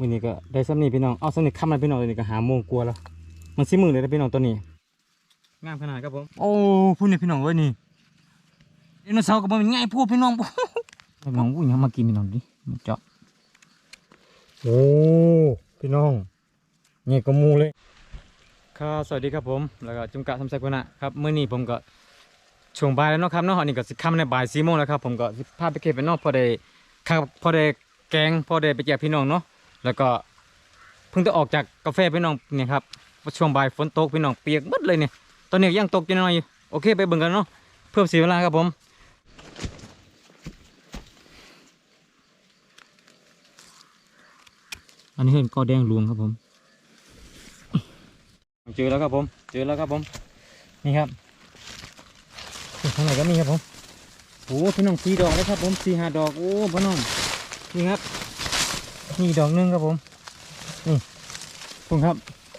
มือนี้ก็ได้ซ้ำนี้พี่น้อง เอาซ้ำนี้ค่ำแล้วพี่น้องเลยนี่ก็หาโมงกลัวแล้ว มันสิมือเลยนะพี่น้องตัวนี้ งามขนาดครับผม โอ้พูดเนี่ยพี่น้องเว้ยนี่ไดโนเสาร์ก็บ่แมันง่ายพูดพี่น้องพี่น้องอุ้ยยังมากินพี่น้องดิมันเจาะโอ้พี่น้องเงี้ยก็มูเลย ครับสวัสดีครับผม แล้วก็จุงกะทำแซกวนะครับเมื่อนี้ผมก็ช่วงบ่ายแล้วเนาะครับเนาะอันนี้ก็สิค่ำในบ่ายสี่โมงแล้วครับผมก็พาไปเก็บไปนอกพอได้ครับพอได้แกงพอได้ไปแจกพี่น้องเนาะ แล้วก็เพิ่งจะออกจากกาแฟพี่น้องเนี่ยครับช่วงบ่ายฝนตกพี่น้องเปียกหมดเลยเนี่ยตอนนี้ยังตกอยู่หน่อยอยู่โอเคไปเบิ่งกันเนาะเพื่อเสีเวลาครับผมอันนี้เห็นกอแดงหลวงครับผมเจอแล้วครับผมเจอแล้วครับผมนี่ครับข้างในก็มีครับผมโอ้พี่น้องสี่ดอกแล้วครับผมสี่ห้าดอกโอ้พี่น้องนี่ครับ นี่ดอกหนึงครับผมนี่ผมครับ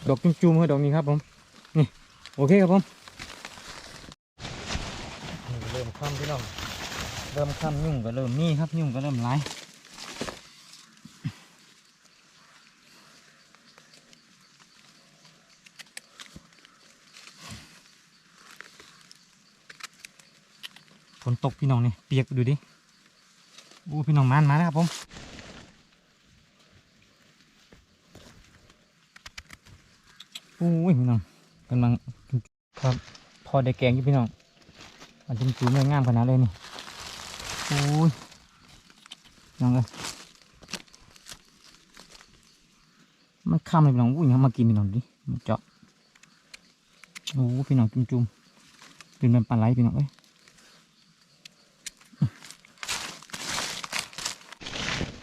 ดอกจุ่มๆครับดอกนี้ครับผมนี่โอเคครับผมเริ่มค่ำพี่น้องเริ่มค่ำยุ่งก็เริ่มนี่ครับยุ่งก็เริ่มร้ายฝนตกพี่น้องนี่เปียกดูดิโอ้พี่น้องมานมาแล้วครับผม อ้ยพี่น้องกำลังครับพอได้แกงอยู่พี่น้องอันจริงจูไม่งามขนาดเลยนี่โอ้ยน้องเลยมันข้ามเลยพี่น้องอุ้ยยังมากินพี่น้องดิมันเจาะโอ้พี่น้องจุ่มๆเป็นแบบปลาไหลพี่น้องเอ้ย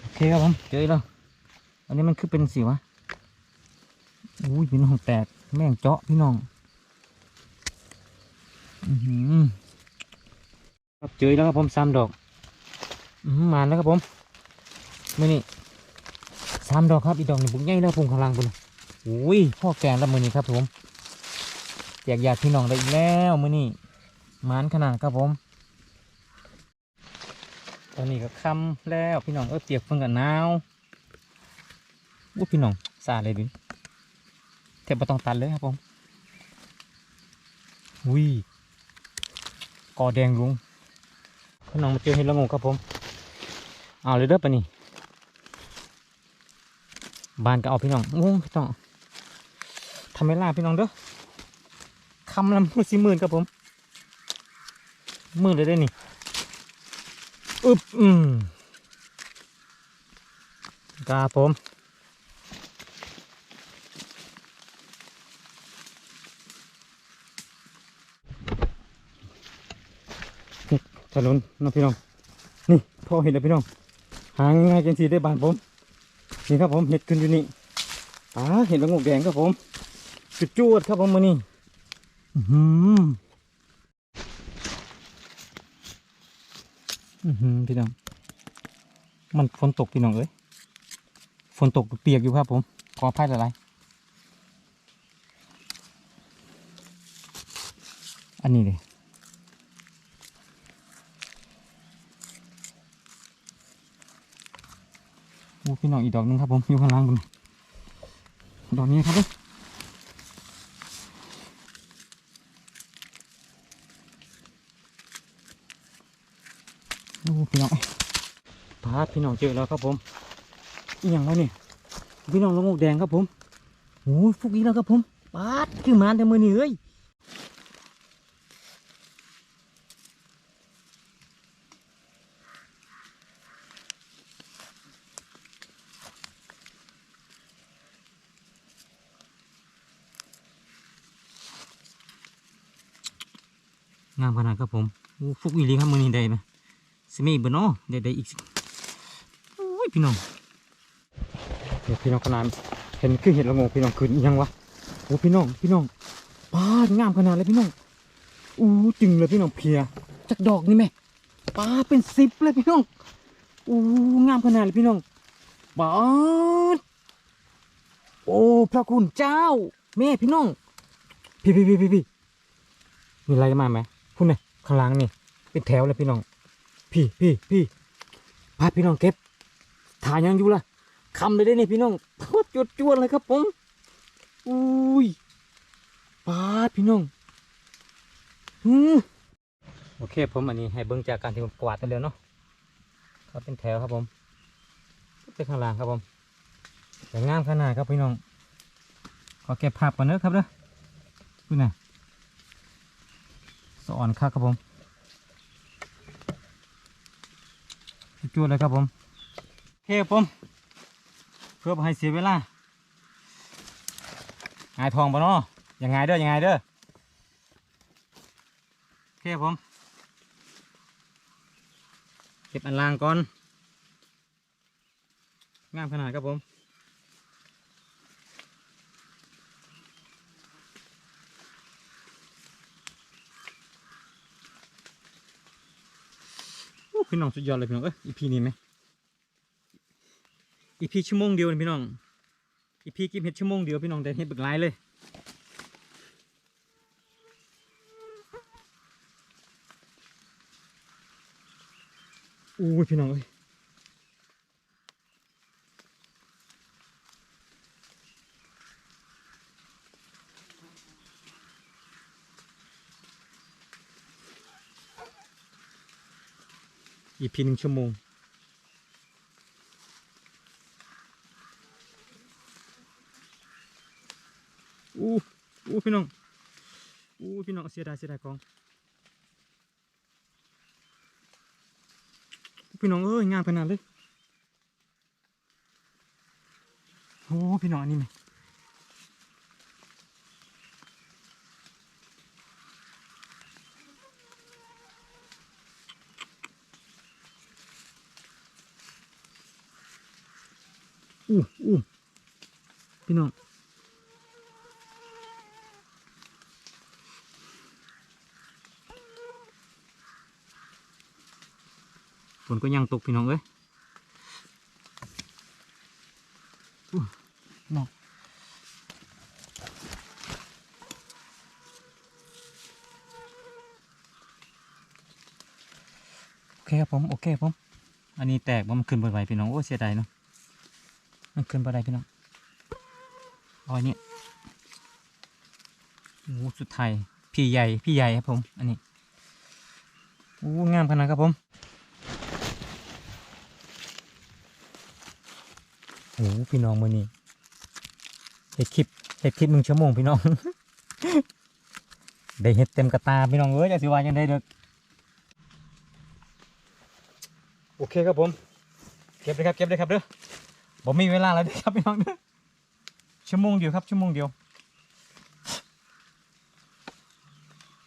โอเคครับผมเจอแล้วอันนี้มันคือเป็นสีวะ อุ้ยพี่น้องแตกแม่งเจาะพี่น้องอือหือครับเจอแล้วครับผมสามดอกอือมาแล้วครับผมมื่อนี้สามดอกครับอีดอกนึ่งบุกใหญ่แล้วพุงข้างล่างบุญอุ้ยพ่อแกงแล้วมือนี้ครับผมแจกญาพี่น้องได้อีกแล้วมือนี้มานขนาดครับผม ตอนนี้ก็ค่ำแล้วพี่น้องเออเปียกฝนกับหนาวอู้พี่น้องสาเลยดิ แทบไม่ต้องตัดเลยครับผมวิ่งกอแดงลุงพี่น้องมาเจอเห็ดละงกครับผม เอาเลยเด้อปะนี่บานก็เอาพี่น้องโอ้พี่น้องทำไม่ล่าพี่น้องเด้อคำละมือสี่หมื่นครับผมหมื่นเลยได้นี่อึบอืมกาผม นี่ถนนน้องพี่น้อง นี่พ่อเห็นแล้วพี่น้อง หางง่ายๆจังสีได้บานผม นี่ครับผมเห็ดขึ้นอยู่นี่อ่าเห็ดละงกแดงครับผมจุดจวดครับผมมานี่อือหือพี่น้อง มันฝนตกพี่น้องเอ้ย ฝนตกเปียกอยู่ครับผม ขออภัยหลายๆอันนี้เลย พี่น้องอีกดอกหนึงครับผมอยู่ข้างล่างบนดอกนี้ครับเว้ยโอ้พี่น้องพาดพี่น้องเจอแล้วครับผมอีหยังวะนี่พี่น้องละงกแดงครับผมโอ้ยฟุกอีกแล้วครับผมปาดคือมานแต่มือนี่เอ้ยงามขนาดครับผมโอ้ ฟุกอีลีครับมือนี่ได้ไหมสมีบ่เนาะได้ได้อีกโอ้ยพี่น้องเดี๋ยวพี่น้องขนาดเห็นคือเห็นละโงพี่น้องขึ้นยังวะโอ้พี่น้องพี่น้องปาดงามขนาดเลยพี่น้องอู้จึงเลยพี่น้องเพียจักดอกนี่แม่ปาดเป็นสิบเลยพี่น้องอู้งามขนาดเลยพี่น้องปาโอ้พระคุณเจ้า แม่พี่น้องพี่พี่พี่พี่พี่มีอะไรมาไหมพูดไหมข้างล่างนี่ เป็นแถวเลยพี่น้อง พี่พี่พี่พาพี่น้องเก็บถ่ายยังอยู่ล่ะคำเลยได้นี่พี่น้องโคตรจวดจวดเลยครับผมอุ้ยปาดพี่น้องอืมโอเคผมอันนี้ให้เบิ่งจากการที่ผมกวาดกันแล้วเนาะครับเป็นแถวครับผมเป็นข้างล่างครับผมแต่งามขนาดครับพี่น้องขอเก็บภาพก่อนเนอะครับเด้อดูหน่อยสอนคักครับผม จุดเลยครับผมโอเคผม เพื่อให้เสียเวลาหายทองปะเนาะยังไงเด้อยังไงเด้อโอเคผม เก็บอันล่างก่อนงามขนาดครับผม พี่น้องสุดยอดเลยพี่น้องเอ้ยอีพีนี้ไหมอีพีชั่วโมงเดียวพี่น้องอีพีกินเห็ดชั่วโมงเดียวพี่น้องแต่เห็ดบึกหลายเลยอู้ยพี่น้องเอ้ย อีพีหนึ่งชั่วโมง อู้อู้พี่น้อง อู้พี่น้องเสียดายเสียดายกอง พี่น้องเอ้ยงามขนาดเลย โอ้พี่น้องอันนี้ไหม อู้อู้พี่น้องฝนก็ยังตกพี่น้องเอ้ยน้องโอเคครับผม โอเคครับผม อันนี้แตกบ่มันขึ้นบ่ไหวพี่น้อง โอ้เสียดายเนาะ มันขึ้นบ่ได้พี่น้องอันนี้โอ้สุดท้ายพี่ใหญ่พี่ใหญ่ครับผมอันนี้โอ้งามขนาดครับผมโอ้พี่น้องมือนี้เห็ดคลิปเห็ดคลิปหนึ่งชั่วโมงพี่น้องได้เห็ดเต็มกระตาพี่น้องเอ้ยจะสิวายังได้เด้อโอเคครับผมเก็บเลยครับเก็บเลยครับเด้อ ผมมีเวลาแล้วครับพี่น้องเด้อชั่วโมงเดียวครับชั่วโมงเดียว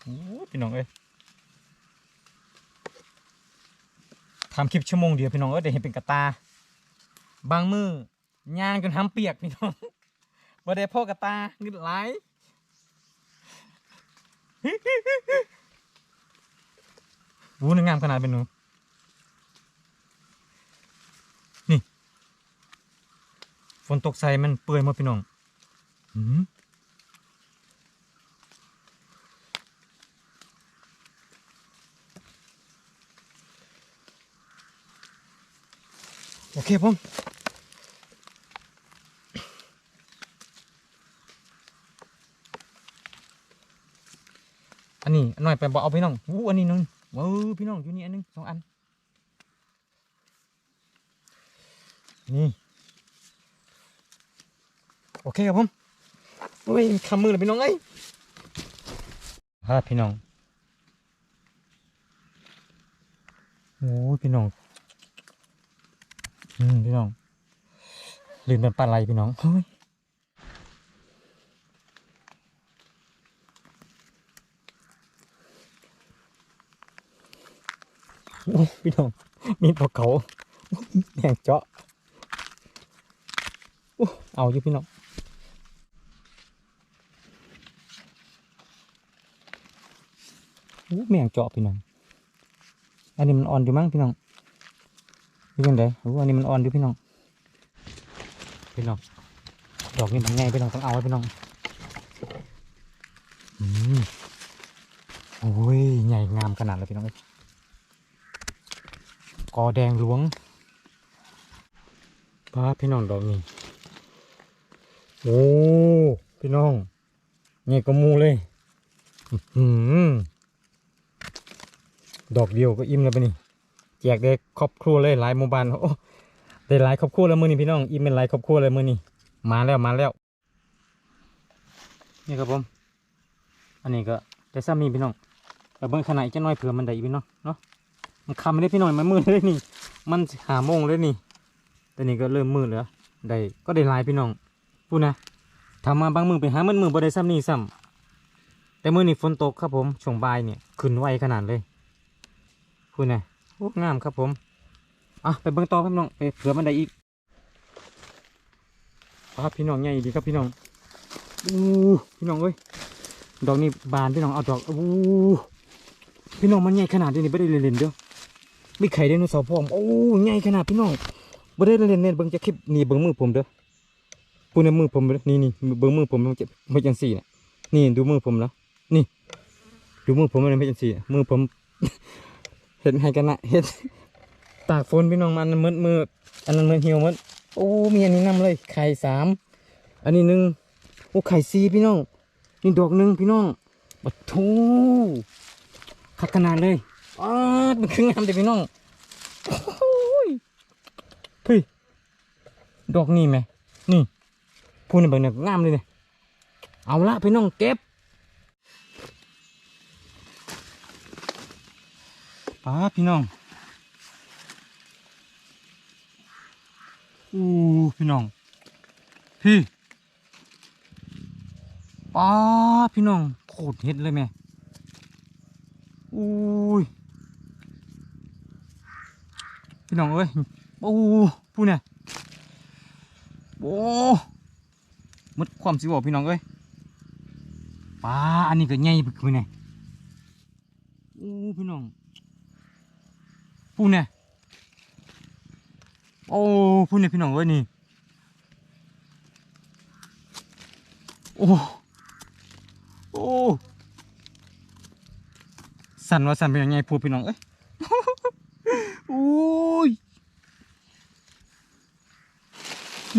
โอ้พี่น้องเอ้ยทำคลิปชั่วโมงเดียวพี่น้องเอ้ยได้เห็นเป็นกระตา บางมือยางจนทำเปียกพี่น้องบ่ได้พ่อกระตาเงินไหลวูนงงามขนาดเป็นหนู นตกใส่มันเปื่อยหมดพี่น้องหืมโอเคผมอันนี้นหน่อยไปบอกเอาพี่น้องวู้อันนี้นึงว้าวพี่น้องอยู่นี่อันนึงสองอันนี่ โอเคครับผมโอ้ยคำมือเลยพี่น้องเอ้ยฮะพี่น้องโอ้ยพี่น้องอืมพี่น้องลืมเป็นปลาไหลพี่น้องเฮ้ยโอ้พี่น้องมีปลาเก๋าแหงเจาะโอ้เอาอยู่พี่น้องโอ้ แมงเจาะพี่น้อง อันนี้มันอ่อนอยู่มั้งพี่น้องนี่ยังไงโอ้อันนี้มันอ่อนอยู่พี่น้อง พี่น้อง ดอกนี้มันง่ายพี่น้องต้องเอาไว้พี่น้องอืมโอ้ยใหญ่งามขนาดเลยพี่น้องกอแดงหลวงป้าพี่น้องดอกนี้โอ้พี่น้องนี่ก็มูเลย อื้อหือ ดอกเดียวก็อิ่มแล้วปนี่แจกได้ครอบครัวเลยหลายหมู่บ้านโอ้ได้หลายครอบครัวแล้วมือนี้พี่น้องอิ่มเป็นหลายครอบครัวเลยมือนี้มาแล้วมาแล้ว นี่ครับผม อันนี้ก็ได้ซ้ำนี่พี่น้องแต่เบิ่งขนาดจะน้อยเผื่อมันได้พี่น้องเนาะมันคำไม่ได้พี่น้องมันมืดเลยนี่ มันหาโมงเลยนี่ แต่นี่ก็เริ่มมืดแล้วได้ก็ได้หลายพี่น้องพูดนะทำมาบางมือไปหามืดมือบ่ได้ซ้ำนี่ซ้ำแต่มือนี่ฝนตกครับผมช่วงบ่ายเนี่ยขึ้นไวขนาดเลย พูดนะโอ้งามครับผมอะไปเบิ่งต่อครับพี่น้องไปเผื่อมันได้อีกครับพี่น้องใหญ่ดีครับพี่น้องอู้พี่น้องเอ้ยดอกนี้บานพี่น้องเอาดอกอู้พี่น้องมันใหญ่ขนาดนี้ไม่ได้เล่นๆเด้อมีไข่ไดโนเสาร์พร้อมโอ้ใหญ่ขนาดพี่น้องบ่ได้เล่นเลนเบิ่งจะคลิปนี่เบิ่งมือผมเด้อปูในมือผมนี่นี่เบิ่งมือผมมันจะมันจังสี่น่ะนี่ดูมือผมแล้วนี่ ดูมือผมมันเป็นจังสี่มือผม เห็นให้กันนะเห็นตากฝนพี่น้องมันมืดมืดอันนั้นมืดเหี่ยวมืดโอ้มีอันนี้นำเลย ไข่สามอันนี้หนึ่งโอ้ไข่สี่พี่น้องนี่ดอกหนึ่งพี่น้องบัดทูคักขนาดเลยอ้าดมันคืองามเด้อพี่น้องโอ้ยเฮ้ยดอกนี่ไหมนี่พูนี่เบิ่งเนี่ยงามเลยเนี่ยเอาละพี่น้องเก็บ ป้าพี่น้องอู้พี่น้อง พี่ป้าพี่น้องโคตรเฮ็ดเลยแม่อู้ยพี่น้องเอ้ยโอ้พูดเนี่ยโอ้มดความสิบอกพี่น้องเอ้ยป้าอันนี้ก็ใหญ่ไปคือเนี่ยโอ้พี่น้อง พูดเนี่ยโอ้พูดเนี่ยพี่น้องเอ้ยนี่โอ้โอ้สั่นว่าสั่นเป็นยังไงพูพี่น้องเอ้ยโอ้ย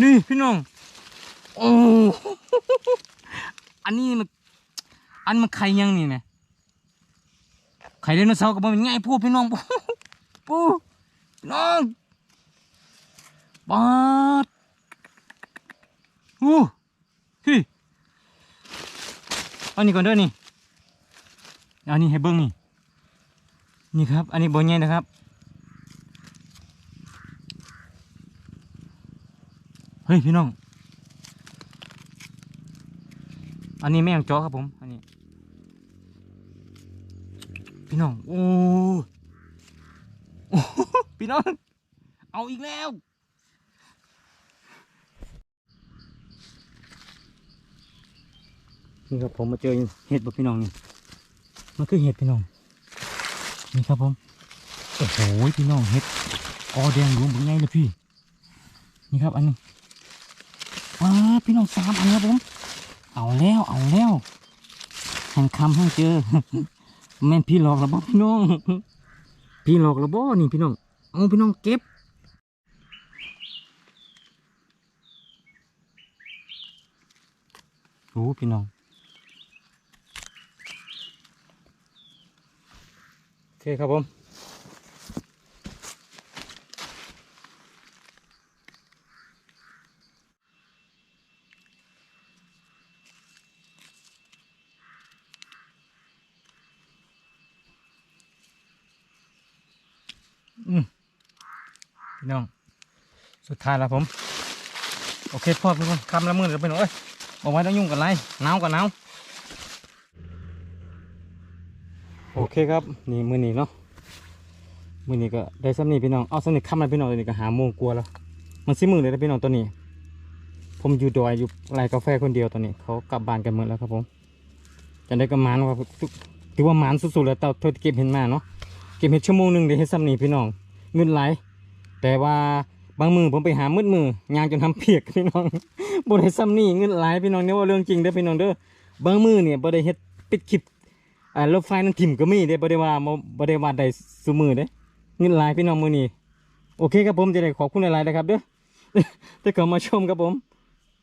นี่พี่น้องโอ้อันนี้มันอันมันไข่ยังนี่เนะไข่ไดโนเสาร์กับมันง่ายพูดพี่น้อง ปูน้องปาดอู้พี่อันนี้ก่อนเด้อนี่อันนี้ให้เบิ้งนี่นี่ครับ อันนี้บนใหญ่นะครับเฮ้ยพี่น้อง อันนี้แม่งจอครับผม อันนี้ พี่น้อง โอ้ พี่น้อง เอาอีกแล้ว นี่ครับผมมาเจอเห็ดบ่พี่น้องนี่ มันคือเห็ดพี่น้อง นี่ครับผม โอ้โหพี่น้องเห็ดกอแดงหลวงเป็นไงเลยพี่ นี่ครับอันนี้ว้าพี่น้องสามอันครับผม เอาแล้วเอาแล้วแห่งคำให้เจอแม่นพี่หลอกระบอพี่น้อง พี่หลอกระบอนี่พี่น้อง เอาพี่น้องเก็บโอ้พี่น้องโอเคครับผม อืมพี่น้อง สุด ทายแล้วผม โอเคพ่อพี่น้องคำละมื่นแล้วพี่น้อเอ้ยบอกไว้ต้องยุ่งกันไรหนาวกันหนาวโอเคครับ นี่มือนี้เนาะมือนี้ก็ได้ซ้ำนี่พี่น้องเอาซ้ำนี่คำละพี่น้องตัวนี้ก็หาโมงกลัวแล้ว มันสิมือเลยนะพี่น้องตัวนี้ ผมอยู่ดอยอยู่ไรกาแฟคนเดียวตอนนี้ เขากลับบ้านกันหมดแล้วครับผมจะได้กระมานว่าถือว่ามานสุดๆแล้วเต่าเท่าที่เก็บเห็นมาเนาะเก็บเห็ดชั่วโมงหนึ่งเดี๋ยวเห็ดซ้ำนี่พี่น้องเงินไหลแต่ว่า บางมือผมไปหามืดมือยางจนทำเปียกพี่น้องบ่ได้ซ้ำนี่เงินไหลายพี่น้องเนี่ยว่าเรื่องจริงเด้อพี่น้องเด้อบางมือเนี่ยบ่ได้เฮ็ดปิดคลิปอ่ารถไฟนั่นถิ่มก็มีเด้บ่ได้ว่าบ่บ่ได้ว่าได้ซุมือเด้เงินไหลายพี่น้องมื้อนี้โอเคครับผมจะได้ขอบคุณหลายๆนะครับเด้อได้เข้ามาชมครับผม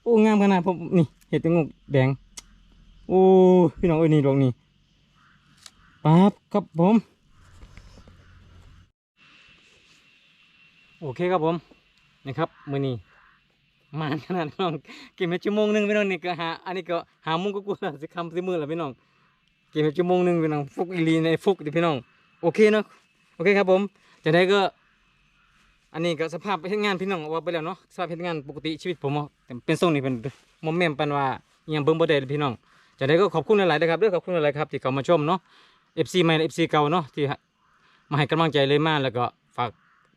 โอ้งามขนาดผมนี่เห็ดตงกแดงโอ้พี่น้องเอ้ยนี่ดอกนี้ปั๊บครับผม โอเคครับผม นะครับมือนี้มาขนาดน้องเก็บไปชั่วโมงหนึ่งพี่น้องนี่ก็หาอันนี้ก็หามุงก็กูแล้วสิคำสิมือแล้วพี่น้องเก็บไปชั่วโมงหนึ่งพี่น้องฟุกอีลีในฟุกดิพี่น้องโอเคเนาะโอเคครับผมจะได้ก็อันนี้ก็สภาพเฮ็ดงานพี่น้องว่าไปแล้วเนาะสภาพเฮ็ดงานปกติชีวิตผมเป็นทรงนี้เป็นมอมแมมปันว่าอหยังเบิ่งบ่ได้เลยพี่น้องจะได้ก็ขอบคุณหลายๆนะครับเด้อขอบคุณหลายๆครับที่เขามาชมเนาะ FC ใหม่และ FC เก่าเนาะที่มาให้กำลังใจเลยมากแล้วก็ฝาก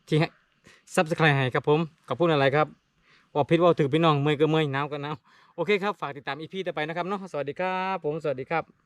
ที่ ซับสไครต์ให้ครับผมขอบคุณอะไรครับว่าพิดว่าถือพี่น้องเมื่อยก็เมื่อยหนาวก็หนาวโอเคครับ ฝากติดตามอีพีต่อไปนะครับเนาะสวัสดีครับผมสวัสดีครับ